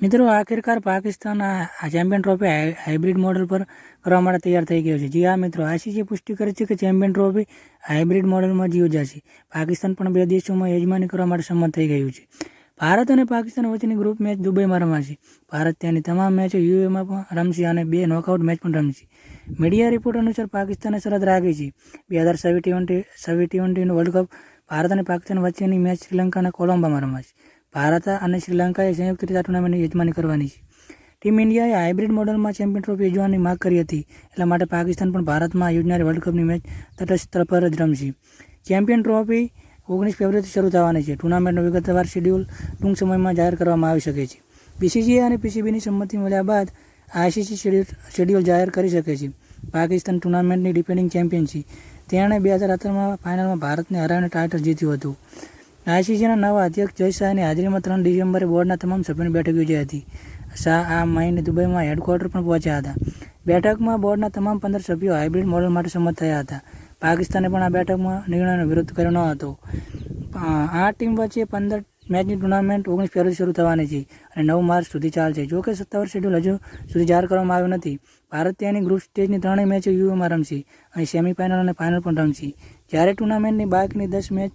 મિત્રો આખિરકાર પાકિસ્તાન આ champion trophy hybrid model પર કરવા માટે તૈયાર થઈ ગયો છે જી હા મિત્રો આઈસીસી પુષ્ટિ કરી છે કે ચેમ્પિયન ટ્રોફી હાઇબ્રિડ મોડલમાં જ યોજાશે પાકિસ્તાન પણ બે દેશોમાં યજમાની કરવા માટે સંમત થઈ ગયું છે ભારત અને પાકિસ્તાન વચ્ચેની ગ્રુપ મેચ દુબઈમાં રમાશે ભારત ત્યાંની તમામ મેચો યુએમાં પણ રમશે અને બે નોકઆઉટ મેચ પણ રમશે મીડિયા રિપોર્ટ અનુસાર પાકિસ્તાને શરત રાખી છે બે હજાર સવી ટ્વેન્ટી સવી ટ્વેન્ટીનો વર્લ્ડ કપ ભારત અને પાકિસ્તાન વચ્ચેની મેચ શ્રીલંકાના કોલંબામાં રમાશે ભારત અને શ્રીલંકાએ સંયુક્ત રીતે આ ટુર્નામેન્ટની યજમાની કરવાની છે. ટીમ ઇન્ડિયાએ હાઇબ્રિડ મોડલમાં ચેમ્પિયન ટ્રોફી યોજવાની માગ કરી હતી. એટલા માટે પાકિસ્તાન પણ ભારતમાં યોજનારી વર્લ્ડ કપની મેચ તટસ્થ પર જ રમશે. ચેમ્પિયન ટ્રોફી ઓગણીસ ફેબ્રુઆરીથી શરૂ થવાની છે. ટુર્નામેન્ટનો વિગતવાર શેડ્યુલ ટૂંક સમયમાં જાહેર કરવામાં આવી શકે છે. બીસીસીઆઈ અને પીસીબીની સંમતિ મળ્યા બાદ આઈસીસી શેડ્યુલ જાહેર કરી શકે છે. પાકિસ્તાન ટુર્નામેન્ટની ડિફેન્ડિંગ ચેમ્પિયન છે. તેણે બે હજાર સત્તરમાં ફાઇનલમાં ભારતને હરાવીને ટાઇટલ જીત્યું હતું. આઈસીસીના નવા અધ્યક્ષ જય શાહની હાજરીમાં ત્રણ ડિસેમ્બરે બોર્ડના તમામ સભ્યોની બેઠક યોજાઈ હતી. શાહ આ મહિને દુબઈમાં હેડક્વાર્ટર પણ પહોંચ્યા હતા. બેઠકમાં બોર્ડના તમામ પંદર સભ્યો હાઇબ્રિડ મોડલ માટે સંમત થયા હતા. પાકિસ્તાને પણ આ બેઠકમાં નિર્ણયનો વિરોધ કર્યો ન હતો. આ ટીમ વચ્ચે પંદર મેચની ટુર્નામેન્ટ ઓગણીસ ફેબ્રુઆરી શરૂ થવાની છે અને નવ માર્ચ સુધી ચાલશે. જો કે સત્તાવાર શેડ્યુલ હજુ સુધી જાહેર કરવામાં આવ્યું નથી. ભારત ત્યાંની ગ્રુપ સ્ટેજની ત્રણેય મેચો યુએમાં રમશે અને સેમીફાઇનલ અને ફાઇનલ પણ રમશે. જ્યારે ટુર્નામેન્ટની બાકીની દસ મેચ